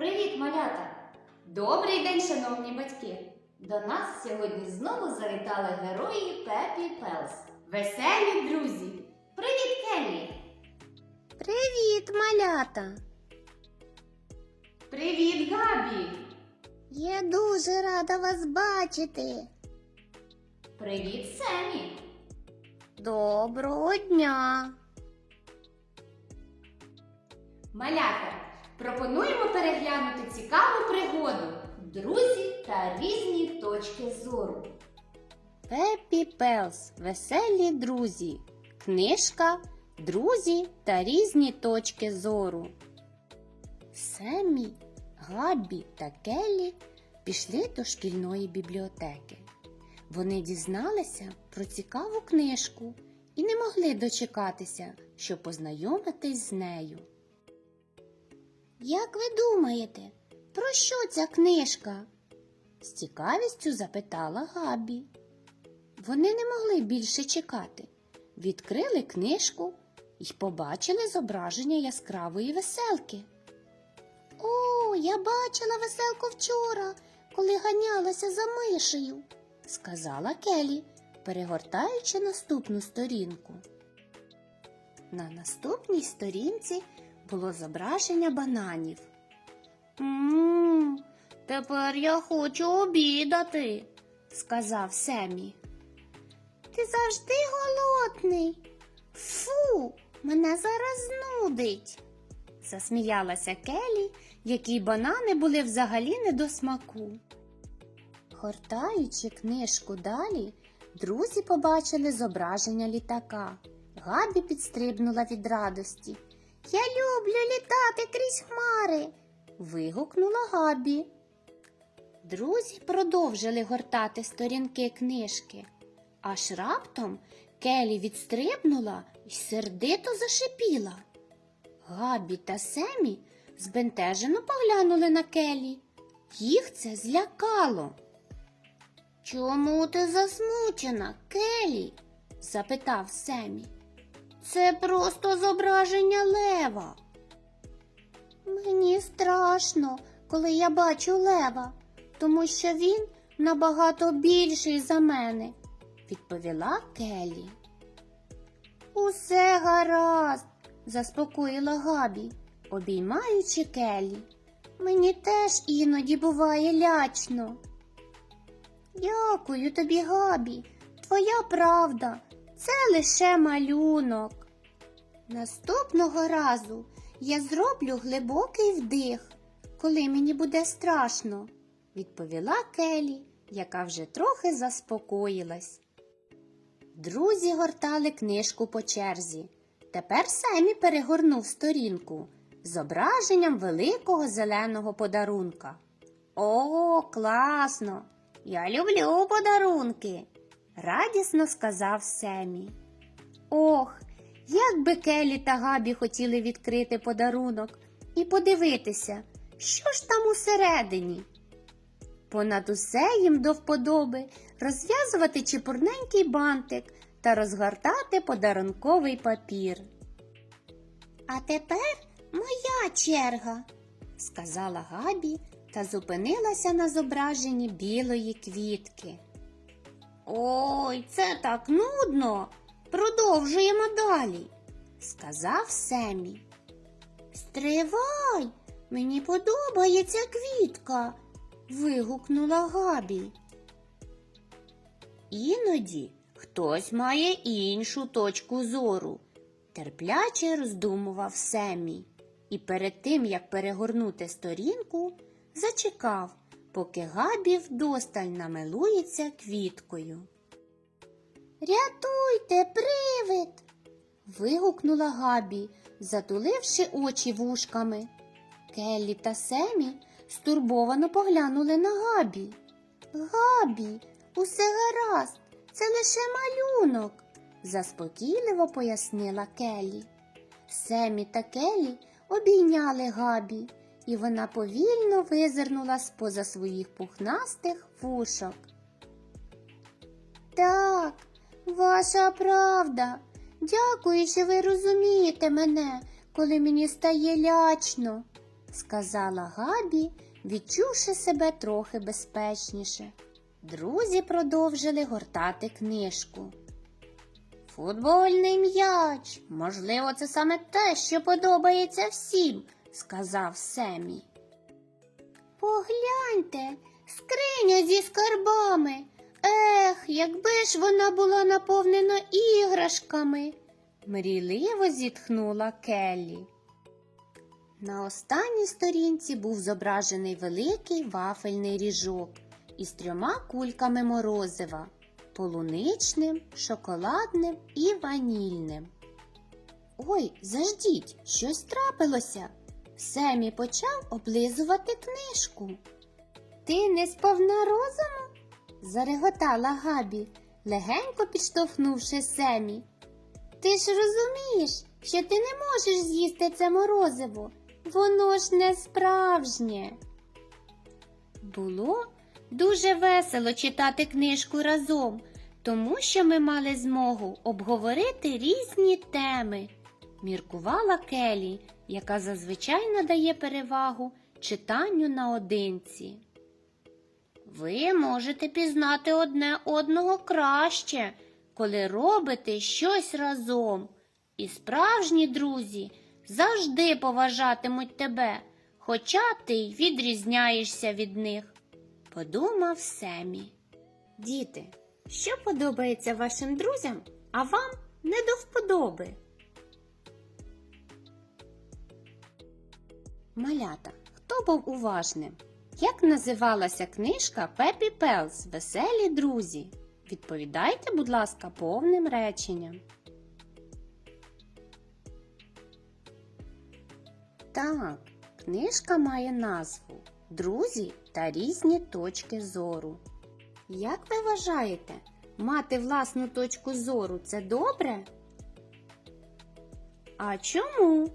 Привіт, малята! Добрий день, шановні батьки! До нас сьогодні знову завітали герої Пепі Пелс. Веселі друзі! Привіт, Келлі! Привіт, малята! Привіт, Габі! Я дуже рада вас бачити. Привіт, Семі! Доброго дня! Малята! Пропонуємо переглянути цікаву пригоду Друзі та різні точки зору. Пеппі Пелс. Веселі друзі. Книжка Друзі та різні точки зору. Семі, Габі та Келлі пішли до шкільної бібліотеки. Вони дізналися про цікаву книжку і не могли дочекатися, щоб познайомитись з нею. Як ви думаєте, про що ця книжка? з цікавістю запитала Габі. Вони не могли більше чекати. Відкрили книжку і побачили зображення яскравої веселки. О, я бачила веселку вчора, коли ганялася за мишею, сказала Келі, перегортаючи наступну сторінку. На наступній сторінці було зображення бананів. Мм, тепер я хочу обідати, сказав Семі. Ти завжди голодний. Фу, мене зараз знудить, засміялася Келі, якій банани були взагалі не до смаку. Гортаючи книжку далі, друзі побачили зображення літака. Габі підстрибнула від радості. Я люблю літати крізь хмари. вигукнула Габі. Друзі продовжили гортати сторінки книжки. Аж раптом Келі відстрибнула і сердито зашипіла. Габі та Семі збентежено поглянули на Келі. Їх це злякало. Чому ти засмучена, Келі? запитав Семі. Це просто зображення лева. Мені страшно, коли я бачу лева, тому що він набагато більший за мене, відповіла Келі. Усе гаразд, заспокоїла Габі, обіймаючи Келі. Мені теж іноді буває лячно. Дякую тобі, Габі. Твоя правда. Це лише малюнок. Наступного разу я зроблю глибокий вдих, коли мені буде страшно, відповіла Келі, яка вже трохи заспокоїлась. Друзі гортали книжку по черзі. Тепер Семі перегорнув сторінку зображенням великого зеленого подарунка. О, класно! Я люблю подарунки, радісно сказав Семі. Ох, як би Келі та Габі хотіли відкрити подарунок і подивитися, що ж там усередині. Понад усе їм до вподоби розв'язувати чепурненький бантик та розгортати подарунковий папір. А тепер моя черга, сказала Габі та зупинилася на зображенні білої квітки. Ой, це так нудно. Продовжуємо далі, сказав Семі. Стривай, мені подобається квітка. вигукнула Габі. Іноді хтось має іншу точку зору, терпляче роздумував Семі, і перед тим, як перегорнути сторінку, зачекав, поки Габі вдосталь намилується квіткою. Рятуйте, привид. вигукнула Габі, затуливши очі вушками. Келлі та Семі стурбовано поглянули на Габі. Габі, усе гаразд, це лише малюнок, заспокійливо пояснила Келлі. Семі та Келлі обійняли Габі, і вона повільно визирнула з-поза своїх пухнастих вушок. Так, ваша правда. Дякую, що ви розумієте мене, коли мені стає лячно, сказала Габі, відчувши себе трохи безпечніше. Друзі продовжили гортати книжку. Футбольний м'яч. Можливо, це саме те, що подобається всім, сказав Семі. Погляньте, скриня зі скарбами. Ех, якби ж вона була наповнена іграшками. Мрійливо зітхнула Келлі. На останній сторінці був зображений великий вафельний ріжок із трьома кульками морозива полуничним, шоколадним і ванільним. Ой, заждіть, щось трапилося. Семі почав облизувати книжку. Ти не сповна розуму? зареготала Габі, легенько підштовхнувши Семі. Ти ж розумієш, що ти не можеш з'їсти це морозиво. Воно ж не справжнє. Було дуже весело читати книжку разом, тому що ми мали змогу обговорити різні теми, міркувала Келі, яка зазвичай надає перевагу читанню наодинці. Ви можете пізнати одне одного краще, коли робите щось разом. І справжні друзі завжди поважатимуть тебе, хоча ти й відрізняєшся від них, подумав Семі. Діти, що подобається вашим друзям, а вам не до вподоби? Малята, хто був уважним? Як називалася книжка Пепі Пелс Веселі друзі? Відповідайте, будь ласка, повним реченням. Так, книжка має назву Друзі та різні точки зору. Як ви вважаєте, мати власну точку зору це добре? А чому?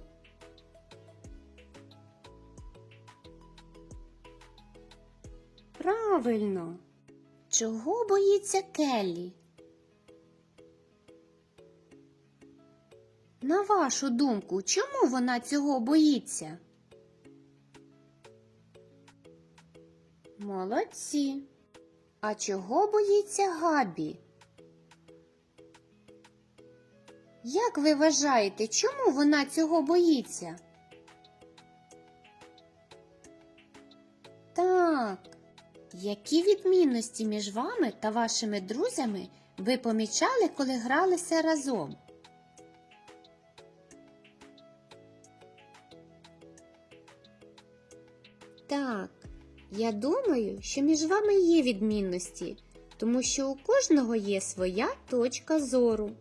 Правильно. Чого боїться Келлі? На вашу думку, чому вона цього боїться? Молодці. А чого боїться Габі? Як ви вважаєте, чому вона цього боїться? Так. Які відмінності між вами та вашими друзями ви помічали, коли гралися разом? Так, я думаю, що між вами є відмінності, тому що у кожного є своя точка зору.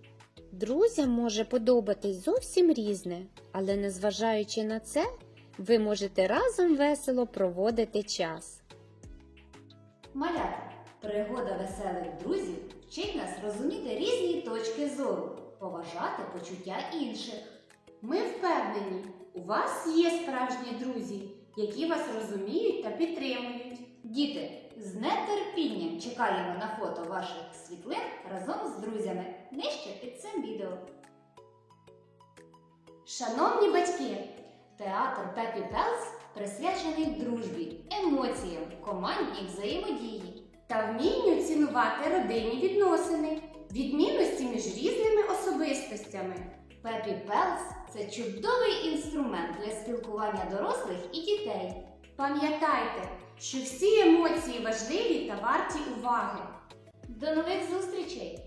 Друзям може подобатись зовсім різне, але незважаючи на це, ви можете разом весело проводити час. Малята, пригода веселих друзів вчить нас розуміти різні точки зору, поважати почуття інших. Ми впевнені, у вас є справжні друзі, які вас розуміють та підтримують. Діти, з нетерпінням чекаємо на фото ваших світлин разом з друзями нижче під цим відео. Шановні батьки, театр Пепі Пелс присвячений дружбі, емоціям, командній взаємодії та вмінню цінувати родинні відносини, відмінності між різними особистостями. Пепі Пелс це чудовий інструмент для спілкування дорослих і дітей. Пам'ятайте, що всі емоції важливі та варті уваги. До нових зустрічей!